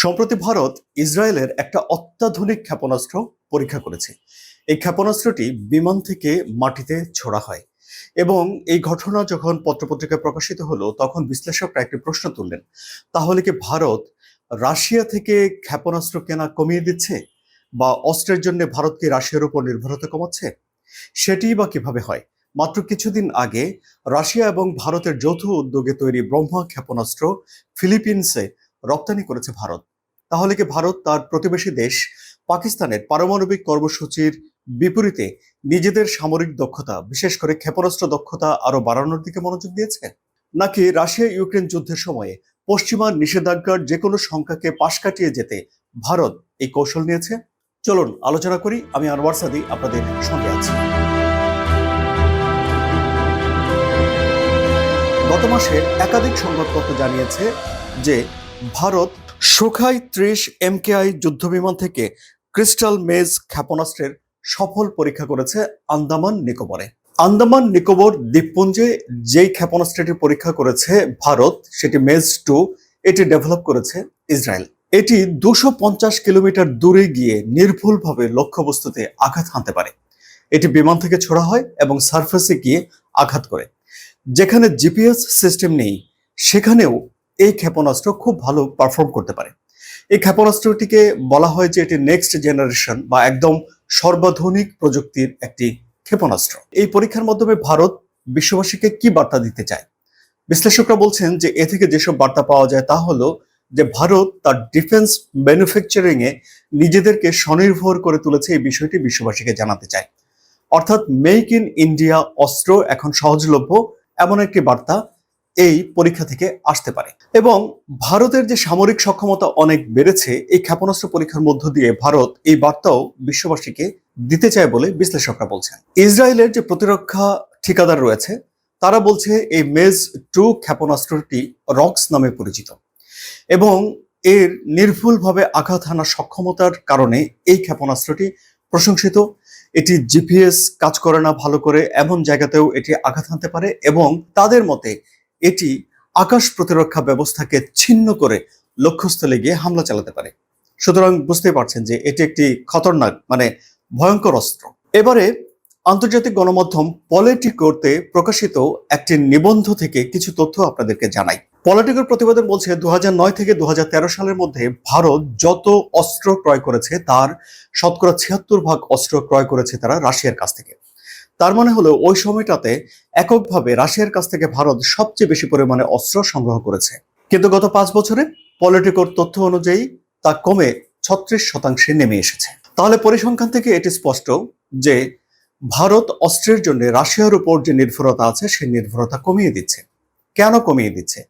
সম্প্রতি ভারত ইসরায়েলের একটা অত্যাধুনিক ক্ষেপণাস্ত্র পরীক্ষা করেছে। এই ক্ষেপণাস্ত্রটি বিমান থেকে মাটিতে ছোড়া হয় এবং এই ঘটনা যখন পত্রপত্রিকায় প্রকাশিত হলো, তখন বিশ্লেষকরা একটি প্রশ্ন তুললেন, তাহলে কি ভারত রাশিয়া থেকে ক্ষেপণাস্ত্র কেনা কমিয়ে দিচ্ছে বা অস্ত্রের জন্য ভারত কি রাশিয়ার উপর নির্ভরতা কমাচ্ছে? সেটিই বা কীভাবে হয়? মাত্র কিছুদিন আগে রাশিয়া এবং ভারতের যৌথ উদ্যোগে তৈরি ব্রহ্মা ক্ষেপণাস্ত্র ফিলিপিন্সে রপ্তানি করেছে ভারত। তাহলে কি ভারত তার প্রতিবেশী দেশ পাকিস্তানের পারমাণবিক কর্মসূচির বিপরীতে নিজেদের সামরিক দক্ষতা, বিশেষ করে ক্ষেপণাস্ত্র দক্ষতা আরও বাড়ানোর দিকে মনোযোগ দিয়েছে? নাকি রাশিয়া ইউক্রেন যুদ্ধের সময়ে পশ্চিমা নিষেধাজ্ঞার যে কোনো সংখ্যাকে পাশ কাটিয়ে যেতে ভারত এই কৌশল নিয়েছে? চলুন আলোচনা করি, আমি আনোয়ার সাদি আপনাদের সঙ্গে আছি। গত মাসে একাধিক সংবাদপত্র জানিয়েছে যে ভারত সুখাই ত্রিশ এমকেআই যুদ্ধবিমান থেকে ক্রিস্টাল মেজ ক্ষেপণাস্ত্রের সফল পরীক্ষা করেছে আন্দামান নিকোবরে। আন্দামান নিকোবর দ্বীপপুঞ্জে যেই ক্ষেপণাস্ত্রটি পরীক্ষা করেছে ভারত, সেটি মেজ টু, এটি ডেভেলপ করেছে ইসরায়েল। এটি দুশো কিলোমিটার দূরে গিয়ে নির্ভুলভাবে লক্ষ্যবস্তুতে আঘাত হানতে পারে। এটি বিমান থেকে ছোড়া হয় এবং সারফেসে গিয়ে আঘাত করে। যেখানে জিপিএস সিস্টেম নেই, সেখানেও এই ক্ষেপণাস্ত্র খুব ভালো পারফর্ম করতে পারে। এই ক্ষেপণাস্ত্রটিকে বলা হয় যে এটি নেক্সট জেনারেশন বা একদম সর্বাধুনিক প্রযুক্তির একটি ক্ষেপণাস্ত্র। এই পরীক্ষার মাধ্যমে ভারত বিশ্ববাসীকে কি বার্তা দিতে চায়? বিশ্লেষকরা বলছেন যে এ থেকে যেসব বার্তা পাওয়া যায় তা হলো যে ভারত তার ডিফেন্স ম্যানুফ্যাকচারিং এ নিজেদেরকে স্বনির্ভর করে তুলেছে এই বিষয়টি বিশ্ববাসীকে জানাতে চায়। অর্থাৎ মেক ইন ইন্ডিয়া অস্ত্র এখন সহজলভ্য, এমন একটি বার্তা এই পরীক্ষা থেকে আসতে পারে। এবং ভারতের যে সামরিক সক্ষমতা অনেক বেড়েছে, এই ক্ষেপণাস্ত্র পরীক্ষার মধ্য দিয়ে ভারত এই বার্তাও বিশ্ববাসীকে দিতে চায় বলে বিশ্লেষকরা বলছেন। ইসরায়েলের যে প্রতিরক্ষা ঠিকাদার রয়েছে, তারা বলছে এই মেজ টু ক্ষেপণাস্ত্রটি রক্স নামে পরিচিত। এবং এর নির্ভুলভাবে আঘাত হানার সক্ষমতার কারণে এই ক্ষেপণাস্ত্রটি প্রশংসিত। এটি জিপিএস কাজ করে না ভালো করে, এমন জায়গাতেও এটি আঘাত হানতে পারে এবং তাদের মতে এটি আকাশ প্রতিরক্ষা ব্যবস্থাকে ছিন্ন করে লক্ষ্যস্থলে গিয়ে হামলা চালাতে পারে। সুতরাং বুঝতেই পারছেন যে এটি একটি খতরনাক মানে ভয়ঙ্কর অস্ত্র। এবারে আন্তর্জাতিক গণমাধ্যম পলিটিকোতে প্রকাশিত একটি নিবন্ধ থেকে কিছু তথ্য আপনাদেরকে জানাই। পলিটিকোর প্রতিবেদন বলছে দু হাজার নয় থেকে দু হাজার তেরো সালের মধ্যে ভারত যত অস্ত্র ক্রয় করেছে, তার শতকরা ছিয়াত্তর ভাগ অস্ত্র ক্রয় করেছে তারা রাশিয়ার কাছ থেকে। তার মানে হলো ওই সময়টাতে এককভাবে রাশিয়ার কাছ থেকে ভারত সবচেয়ে বেশি পরিমাণে অস্ত্র সংগ্রহ করেছে। কিন্তু গত পাঁচ বছরে পলিটিকোর তথ্য অনুযায়ী তা কমে ছত্রিশ শতাংশে নেমে এসেছে। তাহলে পরিসংখ্যান থেকে এটি স্পষ্ট যে ভারত অস্ত্রের জন্য রাশিয়ার উপর যে নির্ভরতা আছে, সেই নির্ভরতা কমিয়ে দিচ্ছে। কেন কমিয়ে দিচ্ছে?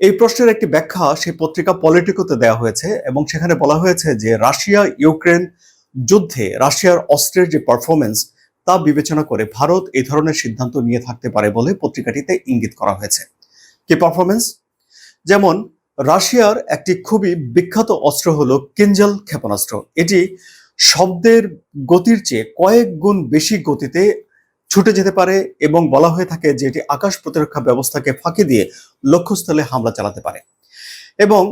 এই প্রশ্নের একটি ব্যাখ্যা সেই পত্রিকা পলিটিকোতে দেওয়া হয়েছে এবং সেখানে বলা হয়েছে যে রাশিয়া ইউক্রেন যুদ্ধে রাশিয়ার অস্ত্রের যে পারফরমেন্স তা বিবেচনা করে ভারত এই ধরনের সিদ্ধান্ত নিয়ে থাকতে পারে বলে পত্রিকাটিতে ইঙ্গিত করা হয়েছে। কি পারফরমেন্স যেমন, রাশিয়ার একটি খুবই বিখ্যাত অস্ত্র হলো কিঞ্জল ক্ষেপণাস্ত্র। এটি শব্দের গতির চেয়ে কয়েক গুণ বেশি গতিতে ছুটে যেতে পারে এবং বলা হয়ে থাকে যে এটি আকাশ প্রতিরক্ষা ব্যবস্থাকে ফাঁকি দিয়ে লক্ষ্যস্থলে হামলা চালাতে পারে। এবং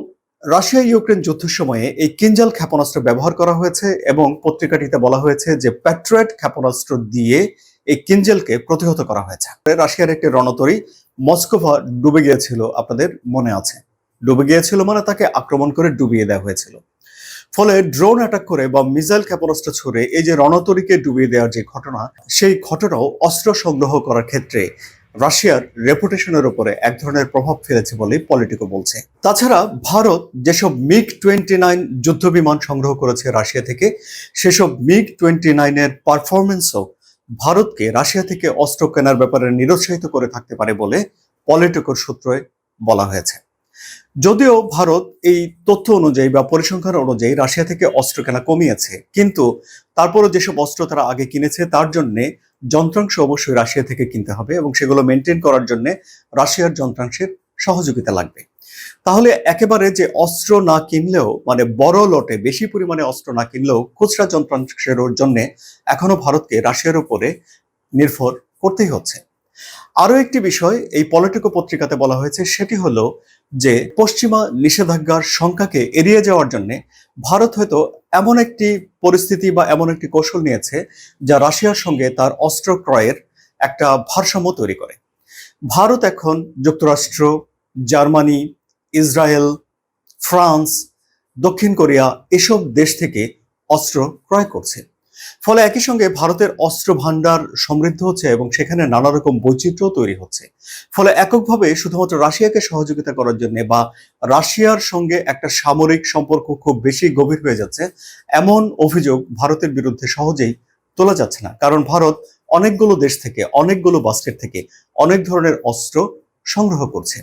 রাশিয়া ইউক্রেন যুদ্ধের সময়ে এই কিঞ্জাল ক্ষেপণাস্ত্র ব্যবহার করা হয়েছে এবং পত্রিকাটিতে বলা হয়েছে যে প্যাট্রয়েট ক্ষেপণাস্ত্র দিয়ে এই কিঞ্জেলকে প্রতিহত করা হয়েছে। রাশিয়ার একটি রণতরী মস্কোভা ডুবে গিয়েছিল, আপনাদের মনে আছে? ডুবে গিয়েছিল মানে তাকে আক্রমণ করে ডুবিয়ে দেওয়া হয়েছিল। ফলে ড্রোন অ্যাটাক করে বা মিসাইল ক্ষেপণাস্ত্র ছুড়ে এই যে রণতরীকে ডুবিয়ে দেওয়ার যে ঘটনা, সেই ঘটনাও অস্ত্র সংগ্রহ করার ক্ষেত্রে রাশিয়ার রেপুটেশনের উপরে এক ধরনের প্রভাব ফেলেছে বলে পলিটিকো বলছে। তাছাড়া ভারত যেসব মিগ টোয়েন্টি নাইন যুদ্ধ বিমান সংগ্রহ করেছে রাশিয়া থেকে, সেসব মিগ টোয়েন্টি নাইনের পারফরমেন্সও ভারতকে রাশিয়া থেকে অস্ত্র কেনার ব্যাপারে নিরুৎসাহিত করে থাকতে পারে বলে পলিটিকোর সূত্রে বলা হয়েছে। যদিও ভারত এই তথ্য অনুযায়ী বা পরিসংখ্যান অনুযায়ী রাশিয়া থেকে অস্ত্র কেনা কমিয়েছে, কিন্তু তারপরও যেসব অস্ত্র তারা আগে কিনেছে তার জন্যে যন্ত্রাংশ অবশ্যই রাশিয়া থেকে কিনতে হবে এবং সেগুলো মেনটেন করার জন্য রাশিয়ার যন্ত্রাংশের সহযোগিতা লাগবে। তাহলে একেবারে যে অস্ত্র না কিনলেও মানে বড় লটে বেশি পরিমাণে অস্ত্র না কিনলেও খুচরা যন্ত্রাংশের জন্য এখনও ভারতকে রাশিয়ার উপরে নির্ভর করতেই হচ্ছে। আরও একটি বিষয় এই পলিটিকো পত্রিকাতে বলা হয়েছে, সেটি হলো যে পশ্চিমা নিষেধাজ্ঞার সংখ্যাকে এড়িয়ে যাওয়ার জন্য ভারত হয়তো এমন একটি পরিস্থিতি বা এমন একটি কৌশল নিয়েছে যা রাশিয়ার সঙ্গে তার অস্ত্র ক্রয়ের একটা ভারসাম্য তৈরি করে। ভারত এখন যুক্তরাষ্ট্র, জার্মানি, ইসরায়েল, ফ্রান্স, দক্ষিণ কোরিয়া এসব দেশ থেকে অস্ত্র ক্রয় করছে। ফলে একই সঙ্গে ভারতের অস্ত্র ভাণ্ডার সমৃদ্ধ হচ্ছে এবং সেখানে নানা রকম বৈচিত্র্য তৈরি হচ্ছে। ফলে এককভাবে শুধুমাত্র রাশিয়াকে সহযোগিতা করার জন্য বা রাশিয়ার সঙ্গে একটা সামরিক সম্পর্ক খুব বেশি গভীর হয়ে যাচ্ছে, এমন অভিযোগ ভারতের বিরুদ্ধে সহজেই তোলা যাচ্ছে না। কারণ ভারত অনেকগুলো দেশ থেকে, অনেকগুলো বাস্কেট থেকে অনেক ধরনের অস্ত্র সংগ্রহ করছে।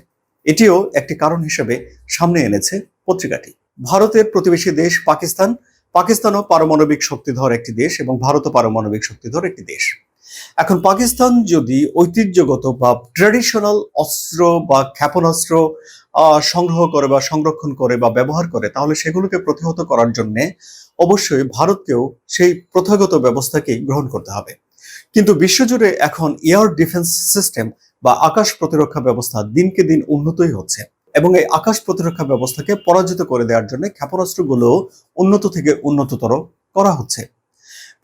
এটিও একটি কারণ হিসেবে সামনে এনেছে পত্রিকাটি। ভারতের প্রতিবেশী দেশ পাকিস্তান পাকিস্তানও পারমাণবিক শক্তিধর একটি দেশ এবং ভারতও পারমাণবিক শক্তিধর একটি দেশ। এখন পাকিস্তান যদি ঐতিহ্যগত বা ট্র্যাডিশনাল অস্ত্র বা ক্ষেপণাস্ত্র সংগ্রহ করে বা সংরক্ষণ করে বা ব্যবহার করে, তাহলে সেগুলোকে প্রতিহত করার জন্য অবশ্যই ভারতকেও সেই প্রথাগত ব্যবস্থাকেই গ্রহণ করতে হবে। কিন্তু বিশ্বজুড়ে এখন এয়ার ডিফেন্স সিস্টেম বা আকাশ প্রতিরক্ষা ব্যবস্থা দিনকে দিন উন্নতই হচ্ছে। এবং এই আকাশ প্রতিরক্ষা ব্যবস্থাকে পরাজিত করে দেওয়ার জন্য ক্ষেপণাস্ত্রগুলো উন্নত থেকে উন্নততর করা হচ্ছে।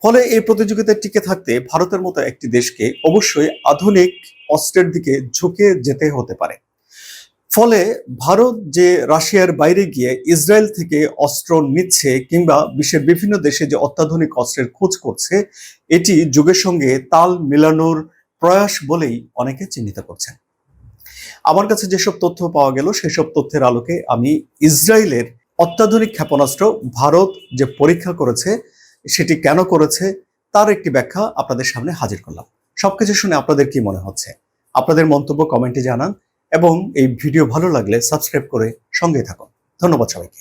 ফলে এই প্রতিযোগিতায় টিকে থাকতে ভারতের মতো একটি দেশকে অবশ্যই আধুনিক অস্ত্রের দিকে ঝুঁকে যেতে হতে পারে। ফলে ভারত যে রাশিয়ার বাইরে গিয়ে ইসরায়েল থেকে অস্ত্র নিচ্ছে কিংবা বিশ্বের বিভিন্ন দেশে যে অত্যাধুনিক অস্ত্রের খোঁজ করছে, এটি যুগের সঙ্গে তাল মেলানোর প্রয়াস বলেই অনেকে চিহ্নিত করছেন। আমার কাছে যেসব তথ্য পাওয়া গেল, সেসব তথ্যের আলোকে আমি ইসরায়েলের অত্যাধুনিক ক্ষেপণাস্ত্র ভারত যে পরীক্ষা করেছে, সেটি কেন করেছে, তার একটি ব্যাখ্যা আপনাদের সামনে হাজির করলাম। সবকিছু শুনে আপনাদের কি মনে হচ্ছে? আপনাদের মন্তব্য কমেন্টে জানান এবং এই ভিডিও ভালো লাগলে সাবস্ক্রাইব করে সঙ্গে থাকুন। ধন্যবাদ সবাইকে।